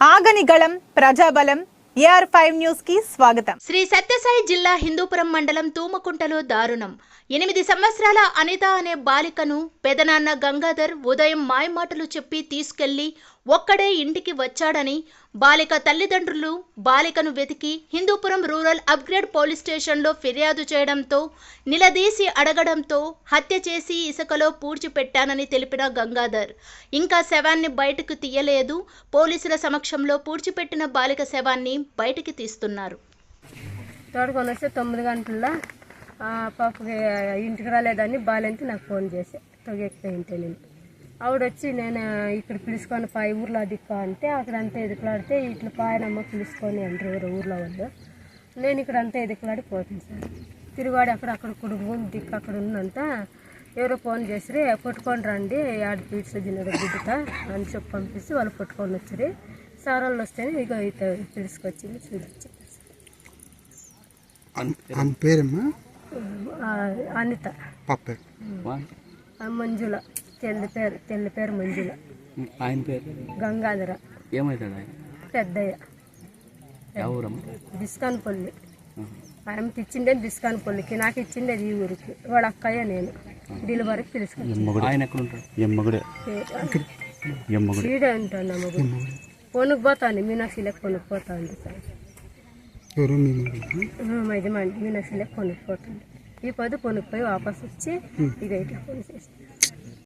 ఆగనిగళం ప్రజాబలం AR five న్యూస్కి స్వాగతం. శ్రీ సత్యసాయి జిల్లా హిందూపురం మండలం తూమకుంటలో దారుణం. ఎనిమిది సంవత్సరాల అనిత అనే బాలికను పెదనాన్న గంగాధర్ ఉదయం మాయమాటలు చెప్పి తీసుకెళ్ళి ఒక్కడే ఇంటికి వచ్చాడని బాలిక తల్లిదండ్రులు బాలికను వెతికి హిందూపురం రూరల్ అప్గ్రేడ్ పోలీస్ స్టేషన్లో ఫిర్యాదు చేయడంతో నిలదీసి అడగడంతో హత్య చేసి ఇసుకలో పూడ్చిపెట్టానని తెలిపిన గంగాధర్. ఇంకా శవాన్ని బయటకు తీయలేదు. పోలీసుల సమక్షంలో పూడ్చిపెట్టిన బాలిక శవాన్ని బయటికి తీస్తున్నారు. తోడుకొని వస్తే తొమ్మిది గంటల్లో పాపకి ఇంటికి రాలేదని బాలేంటి నాకు ఫోన్ చేసి తొగెక్కిపోయింటే నేను. ఆవిడ వచ్చి నేను ఇక్కడ పిలుచుకొని పాయి ఊర్లో దిక్కు అంటే అక్కడ అంతా ఎదుకులాడితే ఇట్లా పాయనమ్మ పిలుచుకొని అంటారు ఎవరో ఊర్లో వాళ్ళు. నేను ఇక్కడ అంతా ఎదుకులాడి పోతుంది సార్. తిరుగాడి అక్కడ అక్కడ కుటుంబం దిక్కు అక్కడ ఉన్నంత. ఎవరో ఫోన్ చేసిరి పట్టుకొని రండి ఆడ పీడ్స్ తినడు బిడ్డత అని చెప్పి పంపిస్తే వాళ్ళు పట్టుకొని వచ్చిరి. సార్ వాళ్ళు వస్తేనే ఇక ఇత పిలుచుకొచ్చింది చూడొచ్చి ఆమె పేరమ్మా? ఆ, అనిత. మంజుల. తెల్లి పేరు తెల్లి పేరు మంజుల. ఆయన పేరు? గంగాధర. ఏమవుతాడు ఆయన? పెద్దయ్య. ఎవరమ్మ? బిస్కాన్పల్లి. ఆయన ఇచ్చిండే బిస్కాన్పల్లికి నాకు ఇచ్చిండేది ఈ ఊరికి. వాళ్ళ అక్కయ్య నేను. డెలివరీకి పిలుచుకొచ్చి ఆయన ఎక్కడ ఉంటాడు ఎమ్మగుడే ఉంటాను నమ్మకు కొనుక్కు పోతాను మీనాక్షిలకు కొనుక్కు పోతాండి సార్. ఎవరు మీ మగనా? మైదమండి మీనాక్షిలకు కొనుక్కు పోతుంది ఈ పొద్దు కొనుక్కు పోయి వాపస్ వచ్చి ఫోన్ చేసి